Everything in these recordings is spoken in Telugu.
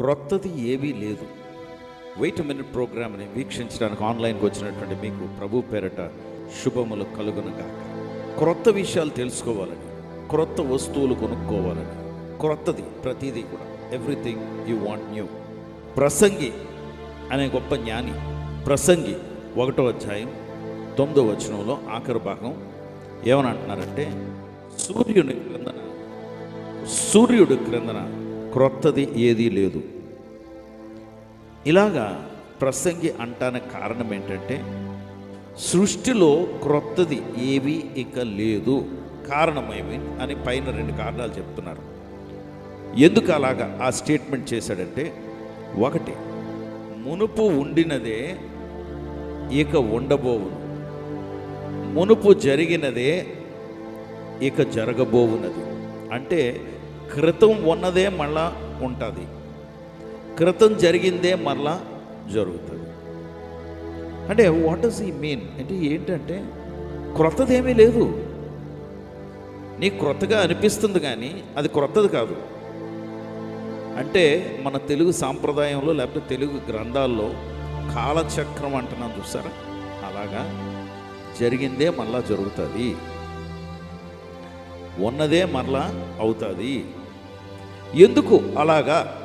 క్రొత్తది ఏమీ లేదు. వెయిట్ మినిట్ ప్రోగ్రామ్ని వీక్షించడానికి ఆన్లైన్కి వచ్చినటువంటి మీకు ప్రభు పేరట శుభములు కలుగునుగాక క్రొత్త విషయాలు తెలుసుకోవాలని క్రొత్త వస్తువులు కొనుక్కోవాలని క్రొత్తది ప్రతిదీ కూడా. ఎవ్రీథింగ్ యూ వాంట్ న్యూ ప్రసంగి అనే గొప్ప జ్ఞాని. ప్రసంగి ఒకటో అధ్యాయం తొమ్మిదో వచనంలో ఆఖరి భాగం ఏమని అంటున్నారంటే సూర్యుని క్రిందన సూర్యుడు క్రిందన క్రొత్తది ఏదీ లేదు. ఇలాగా ప్రసంగి అంటానికి కారణం ఏంటంటే సృష్టిలో క్రొత్తది ఏవి ఇక లేదు కారణమేమి అని పైన రెండు కారణాలు చెప్తున్నారు. ఎందుకు అలాగా ఆ స్టేట్మెంట్ చేశాడంటే ఒకటి మునుపు ఉండినదే ఇక ఉండబోవును. మునుపు జరిగినదే ఇక జరగబోవున్నది అంటే క్రితం ఉన్నదే మళ్ళా ఉంటుంది. క్రితం జరిగిందే మళ్ళా జరుగుతుంది. అంటే వాట్ డస్ ఈ మీన్ అంటే ఏంటంటే క్రొత్తదేమీ లేదు. నీకు క్రొత్తగా అనిపిస్తుంది కానీ అది క్రొత్తది కాదు. అంటే మన తెలుగు సాంప్రదాయంలో లేకపోతే తెలుగు గ్రంథాల్లో కాలచక్రం అంటున్నాం చూసారా? అలాగా జరిగిందే మళ్ళా జరుగుతుంది. ఉన్నదే మరలా అవుతుంది. ఎందుకు అలాగా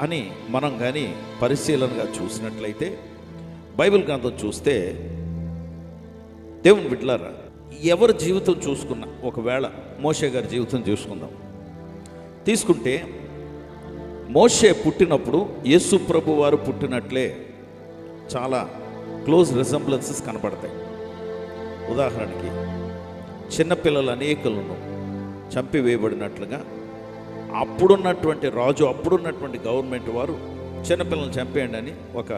అని మనం కానీ పరిశీలనగా చూసినట్లయితే బైబిల్ గ్రంథం చూస్తే దేవుని విట్లారా ఎవరి జీవితం చూసుకున్నా ఒకవేళ మోషే గారి జీవితం చూసుకుందాం. తీసుకుంటే మోషే పుట్టినప్పుడు యేసు ప్రభు వారు పుట్టినట్లే చాలా క్లోజ్ రిజంబ్లెన్సెస్ కనపడతాయి. ఉదాహరణకి చిన్నపిల్లలు అనేకులను చంపివేయబడినట్లుగా అప్పుడున్నటువంటి రాజు అప్పుడున్నటువంటి గవర్నమెంట్ వారు చిన్నపిల్లల్ని చంపేయండి అని ఒక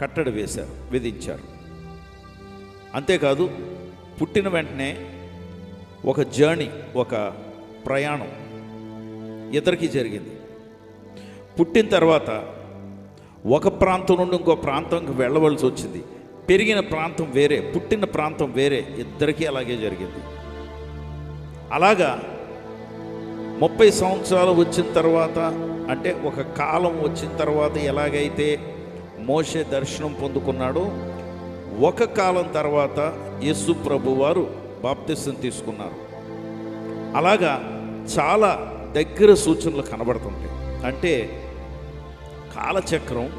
కట్టడి వేశారు విధించారు. అంతేకాదు పుట్టిన వెంటనే ఒక జర్నీ ఒక ప్రయాణం ఇద్దరికి జరిగింది. పుట్టిన తర్వాత ఒక ప్రాంతం నుండి ఇంకో ప్రాంతంకి వెళ్ళవలసి వచ్చింది. పెరిగిన ప్రాంతం వేరే పుట్టిన ప్రాంతం వేరే ఇద్దరికీ అలాగే జరిగింది. అలాగా ముప్పై సంవత్సరాలు వచ్చిన తర్వాత అంటే ఒక కాలం వచ్చిన తర్వాత ఎలాగైతే మోషే దర్శనం పొందుకున్నాడో ఒక కాలం తర్వాత యేసు ప్రభు వారు బాప్తిసం తీసుకున్నారు. అలాగా చాలా దగ్గర సూచనలు కనబడుతుంటాయి. అంటే కాలచక్రం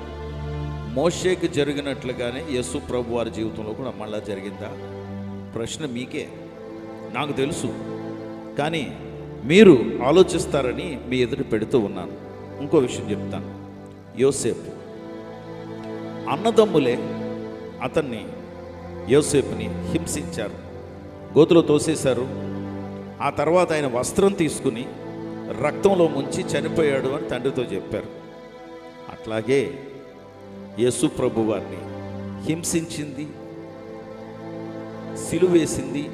మోషేకి జరిగినట్లుగానే యేసు ప్రభు వారి జీవితంలో కూడా మళ్ళా జరిగిందా? ప్రశ్న మీకే. నాకు తెలుసు. కానీ మీరు ఆలోచిస్తారని మీ ఎదురు పెడుతూ ఉన్నాను. ఇంకో విషయం చెప్తాను. యోసేపు. అన్నదమ్ములే అతన్ని యోసేపుని హింసించారు. గోతులో తోసేశారు. ఆ తర్వాత ఆయన వస్త్రం తీసుకుని రక్తంలో ముంచి చనిపోయాడు అని తండ్రితో చెప్పారు. అట్లాగే యేసు ప్రభు వారిని హింసించింది సిలువేసింది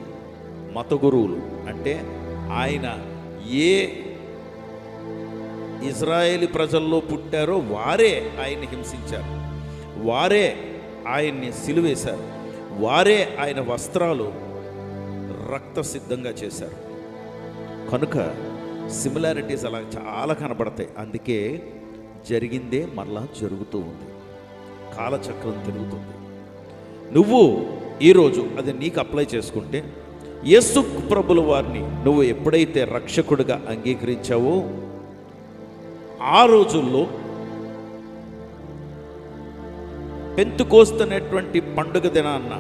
మత గురువులు. అంటే ఆయన ఏ ఇజ్రాయేలీ ప్రజల్లో పుట్టారో వారే ఆయన్ని హింసించారు. వారే ఆయన్ని సిలువేశారు. వారే ఆయన వస్త్రాలు రక్త సిద్ధంగా చేశారు. కనుక సిమిలారిటీస్ అలా చాలా కనబడతాయి. అందుకే జరిగిందే మరలా జరుగుతూ ఉంది. కాలచక్రం తిరుగుతుంది. నువ్వు ఈరోజు అది నీకు అప్లై చేసుకుంటే యేసు ప్రభుల వారిని నువ్వు ఎప్పుడైతే రక్షకుడిగా అంగీకరించావో ఆ రోజుల్లో పెంతుకోస్తున్నటువంటి పండుగ దినాన్న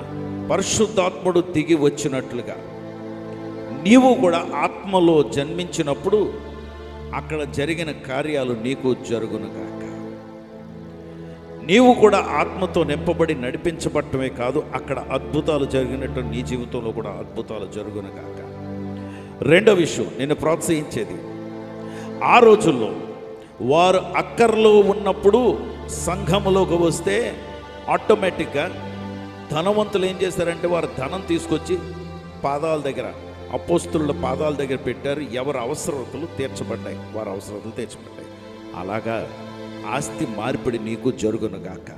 పరిశుద్ధాత్ముడు దిగి వచ్చినట్లుగా నీవు కూడా ఆత్మలో జన్మించినప్పుడు అక్కడ జరిగిన కార్యాలు నీకు జరుగునుగాక. నీవు కూడా ఆత్మతో నింపబడి నడిపించబడటమే కాదు అక్కడ అద్భుతాలు జరిగినట్టు నీ జీవితంలో కూడా అద్భుతాలు జరుగునుగాక. రెండో విషయం నేను ప్రోత్సహించేది ఆ రోజుల్లో వారు అక్కర్లో ఉన్నప్పుడు సంఘములోకి వస్తే ఆటోమేటిక్గా ధనవంతులు ఏం చేశారంటే వారు ధనం తీసుకొచ్చి పాదాల దగ్గర అపోస్తుల పాదాల దగ్గర పెట్టారు. ఎవరి అవసరతలు తీర్చబడ్డాయి వారి అవసరతలు తీర్చబడ్డాయి. అలాగా ఆస్తి మార్పిడి నీకు జరుగునుగాక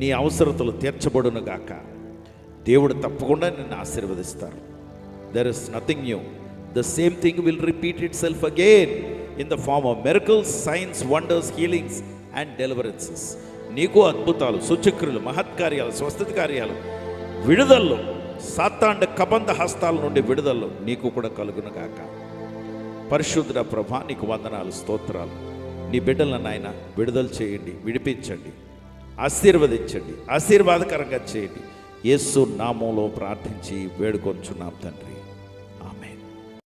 నీ అవసరతలు తీర్చబడునుగాక దేవుడు తప్పకుండా నిన్ను ఆశీర్వదిస్తారు. There is nothing new the same thing will repeat itself again in the form of miracles signs wonders healings and deliverances నీకు అద్భుతాలు సూచక్రులు మహత్కార్యాలు స్వస్థత కార్యాలు విడుదల్లో సాతాండ కబంధ హస్తాల నుండి విడుదల్లో నీకు కూడా కలుగునుగాక పరిశుద్ధ ప్రభా నీకు వందనాలు స్తోత్రాలు. నీ బిడ్డలను నాయన విడుదల చేయండి విడిపించండి ఆశీర్వదించండి ఆశీర్వాదకరంగా చేయండి. యేసు నామంలో ప్రార్థించి వేడుకొంచున్నాం తండ్రి.